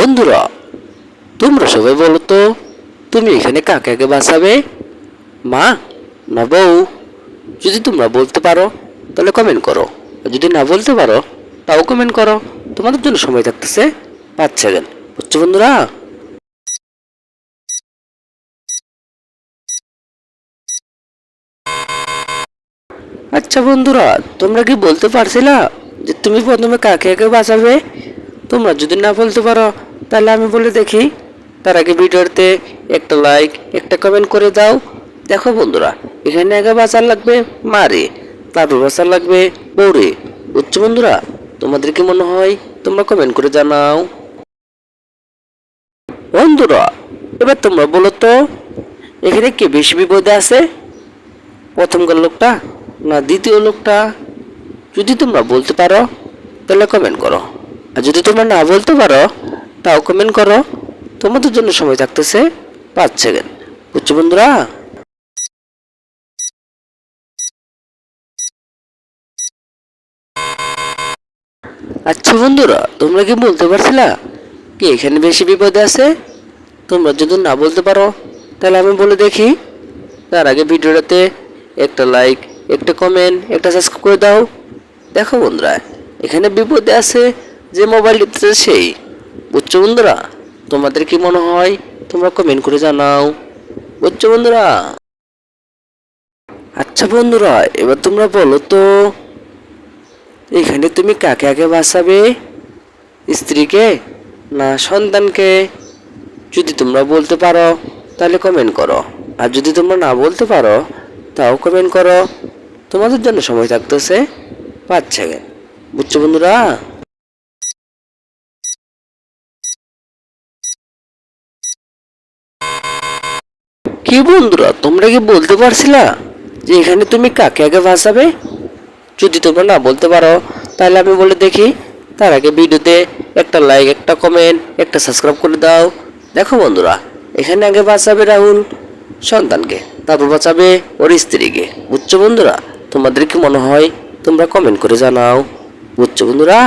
বন্ধুরা, তোমরা সবাই বলো তো, তুমি এখানে কাকে আগে বাঁচাবে? মা না বউ? যদি তোমরা বলতে পারো, তাহলে কমেন্ট করো। যদি না বলতে পারো, তাও কমেন্ট করো। তোমাদের জন্য সময় থাকতেছে পাঁচ সেকেন্ড। বুঝছ বন্ধুরা? আচ্ছা বন্ধুরা, তোমরা কি বলতে পারছিলা যে তুমি প্রথমে কাকে আগে বাঁচাবে? তোমরা যদি না বলতে পারো তাহলে আমি বলে দেখি, তার আগে ভিডিওতে একটা লাইক একটা কমেন্ট করে দাও। দেখো বন্ধুরা, এখানে আগে বাঁচার লাগবে মারে, তারপর বাঁচার লাগবে বৌরে। বুঝছ বন্ধুরা? তোমাদের কি মনে হয়? তোমরা কমেন্ট করে জানাও। বন্ধুরা, এবার তোমরা বলো তো, এখানে কে বেশি বিপদে আছে? প্রথমকার লোকটা না দ্বিতীয় লোকটা? যদি তোমরা বলতে পারো, তাহলে কমেন্ট করো। আর যদি তোমরা না বলতে পারো তাও কমেন্ট করো। তোমাদের জন্য সময় থাকতেছে পাঁচ সেকেন্ড বুঝছ বন্ধুরা? আচ্ছা বন্ধুরা, তোমরা কি বলতে পারছিলা? কি এখানে বেশি বিপদে আছে? তোমরা যদি না বলতে পারো, তাহলে আমি বলে দেখি। তার আগে ভিডিওটাতে একটা লাইক একটা কমেন্ট একটা সাবস্ক্রাইব করে দাও। দেখো বন্ধুরা, এখানে বিপদে আছে যে মোবাইল সেই। বুঝছ বন্ধুরা? তোমাদের কি মনে হয়? তোমরা কমেন্ট করে জানাও। বুঝছ বন্ধুরা? আচ্ছা বন্ধুরা, এবার তোমরা বলো তো, এখানে তুমি কাকে আগে বাঁচাবে? স্ত্রীকে না সন্তানকে? যদি তোমরা বলতে পারো, তাহলে কমেন্ট করো। আর যদি তোমরা না বলতে পারো, তাও কমেন্ট করো। তোমাদের জন্য সময় থাকতেছে পাঁচ সেকেন্ড বুঝছ বন্ধুরা? কি বন্ধুরা, তোমরা কি বলতে পারছিলা যে এখানে তুমি কাকে আগে বাঁচাবে? যদি তোমরা না বলতে পারো, তাহলে আমি বলে দেখি। তার আগে ভিডিওতে একটা লাইক একটা কমেন্ট একটা সাবস্ক্রাইব করে দাও। দেখো বন্ধুরা, এখানে আগে বাঁচাবে রাহুল সন্তানকে, তারপর বাঁচাবে ওর স্ত্রীকে। বুঝছ বন্ধুরা? তোমাদের কি মনে হয়? তোমরা কমেন্ট করে জানাও। বুঝছ বন্ধুরা?